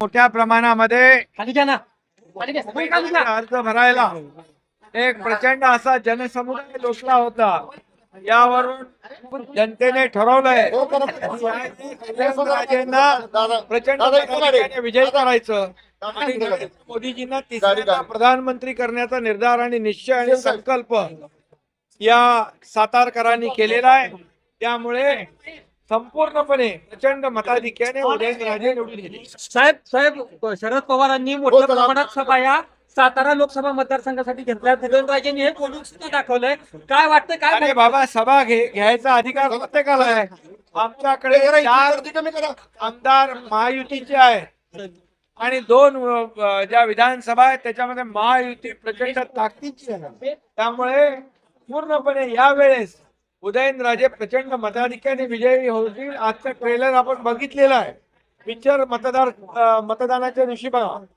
मोठ्या प्रमाणामध्ये अर्ज भरायला. एक प्रचंड असा जनसमुदाय लोटला होता. यावरून जनतेने ठरवलंय राजेंना प्रचंड विजय करायचं. मोदीजींना तिसऱ्यांदा प्रधानमंत्री करण्याचा निर्धार आणि निश्चय आणि संकल्प या सातारकरांनी केलेला आहे. त्यामुळे संपूर्णपणे प्रचंड मताधिक्याने उदयनराजे निवडून गेले. साहेब साहेब शरद पवारांनी मोठ्या प्रमाणात सभा या सातारा लोकसभा मतदारसंघासाठी घेतल्या. राजेंनी हे बोलून सुद्धा दाखवलंय. काय वाटतं काय अरे बाबा सभा घे घ्यायचा अधिकार प्रत्येकाला आहे. आमच्याकडे चार आमदार महायुतीचे आहे आणि दोन ज्या विधानसभा आहेत त्याच्यामध्ये महायुती प्रचंड ताकदीची आहे. त्यामुळे पूर्णपणे यावेळेस उदयनराजे प्रचंड मताधिक्याने विजयी होतील. आजचा ट्रेलर आपण बघितलेलं आहे. पिक्चर मतदार मतदानाच्या दिवशी बघा.